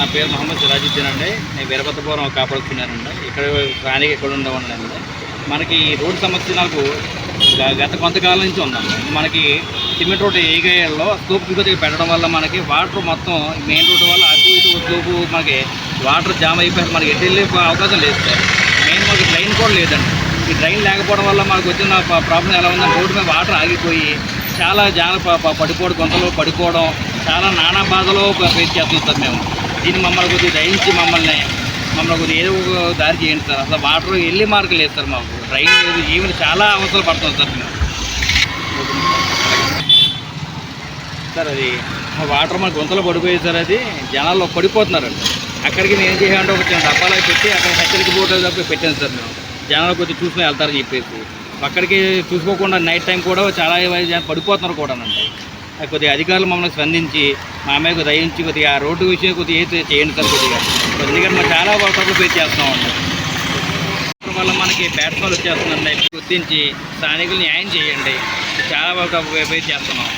నా పేరు మహమ్మద్ సిరాజుద్దీన్ అండి. నేను వీరభద్రపురం కాపాడుతున్నానండి ఇక్కడ స్థానిక ఇక్కడ ఉండవండి మనకి ఈ రోడ్డు సమస్య నాకు గత కొంతకాలం నుంచి ఉందండి. మనకి సిమెంట్ రోడ్డు ఏరియాలో తూపు కొద్దిగా పెట్టడం వల్ల మనకి వాటర్ మొత్తం మెయిన్ రోడ్ వల్ల అటు ఇటు తూపు మనకి వాటర్ జామ్ అయిపోయి మనకి ఎటు వెళ్ళే అవకాశం లేదు సార్. మెయిన్ మనకి డ్రైన్ కూడా లేదండి. ఈ డ్రైన్ లేకపోవడం వల్ల మనకు వచ్చిన ప్రాబ్లం ఎలా ఉందంటే రోడ్డు మీద వాటర్ ఆగిపోయి చాలా జాల ప- పడిపోవడం గుంతలో పడిపోవడం చాలా నానా బాధలో ఫేస్ చేస్తున్నాం సార్ మేము. దీన్ని మమ్మల్ని కొద్దిగా దయించి మమ్మల్ని మమ్మల్ని కొద్దిగా ఏదో ఒక దారి చేయండి సార్. అసలు వాటర్ వెళ్ళి మార్గం లేదు సార్ మాకు. డ్రైన్ లేదు. ఏమైనా చాలా అవసరం పడుతుంది సార్ మేము. సార్ అది వాటర్ మన గుంతలో పడిపోయింది సార్ అది. జనాల్లో పడిపోతున్నారండి. అక్కడికి నేను ఏం చేయాలంటే ఒక చిన్న డబ్బాలో పెట్టి అక్కడ హెచ్చరిక బోర్డు తప్ప పెట్టాను సార్ మేము. జనాలు కొద్దిగా చూసుకుని వెళ్తారని చెప్పేసి. అక్కడికి చూసుకోకుండా నైట్ టైం కూడా చాలా పడిపోతున్నారు కూడా అండి కొద్దిగా అధికారులు మమ్మల్ని స్పందించి మా అమ్మాయికి దయించి కొద్దిగా ఆ రోడ్డు విషయం కొద్దిగా చేయండి సార్ కొద్దిగా. ఎందుకంటే మనం చాలా ట్రబుల్ ఫేస్ చేస్తున్నామండి వల్ల మనకి ప్లాట్ఫామ్ వచ్చేస్తుందండి గుర్తించి స్థానికులు న్యాయం చేయండి. చాలా వరకు ఫేస్ చేస్తున్నాం.